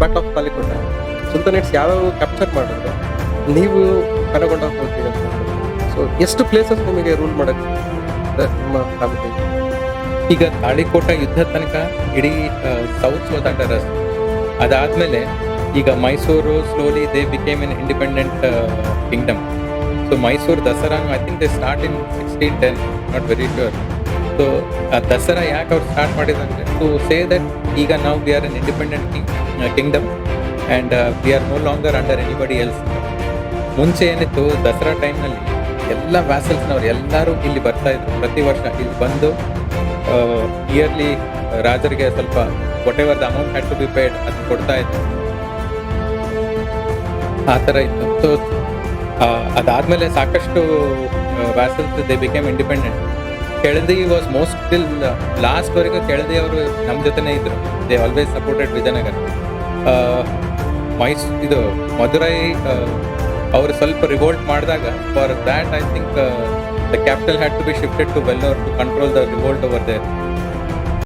First of ತಾಲಿಕೋಟ ಸುಲ್ತಾನೇಟ್ಸ್ ಯಾವ್ಯಾವ capture ಮಾಡಿದ್ರು, ನೀವು ಕರಗೊಂಡ ಹೋಗ್ತೀರ ಸೊ ಎಷ್ಟು ಪ್ಲೇಸಸ್ ನಿಮಗೆ ರೂಲ್ ಮಾಡಕ್ಕೆ ಈಗ ತಾಳಿಕೋಟ ಯುದ್ಧ ತನಕ ಇಡೀ ಸೌತ್ ವಾಸ್ ರಸ್ತೆ ಅದಾದಮೇಲೆ ಈಗ Mysuru slowly they became an independent kingdom so Mysuru ದಸರಾನು I think they start in sixteen ten not very sure so Dasara ಯಾಕೆ ಅವ್ರು ಸ್ಟಾರ್ಟ್ ಮಾಡಿದಂದ್ರೆ ಟು ಸೇ ದಟ್ ಈಗ ನಾವು we are an independent king kingdom and we are no longer under anybody else ಮುಂಚೆ ಏನಿತ್ತು, ದಸರಾ ಟೈಮ್ನಲ್ಲಿ ಎಲ್ಲ ವ್ಯಾಸಲ್ಸ್ನವ್ರು ಎಲ್ಲರೂ ಇಲ್ಲಿ ಬರ್ತಾ ಇದ್ರು. ಪ್ರತಿ ವರ್ಷ ಇಲ್ಲಿ ಬಂದು ಇಯರ್ಲಿ ರಾಜರಿಗೆ ಸ್ವಲ್ಪ whatever the amount had to be paid ಅದು ಕೊಡ್ತಾ ಇದ್ರು. ಆ ಥರ ಇತ್ತು. ಸೊ ಅದಾದಮೇಲೆ ಸಾಕಷ್ಟು vassals they became independent Keladi was most till ಲಾಸ್ಟ್ವರೆಗೂ Keladi ಅವರು ನಮ್ಮ ಜೊತೆನೇ ಇದ್ರು. They always supported Vijayanagara. Mice, ಇದು ಮಧುರೈ ಅವರು ಸ್ವಲ್ಪ ರಿವೋಲ್ಟ್ ಮಾಡಿದಾಗ for that I think the capital had to be shifted to Vellore to control the revolt over there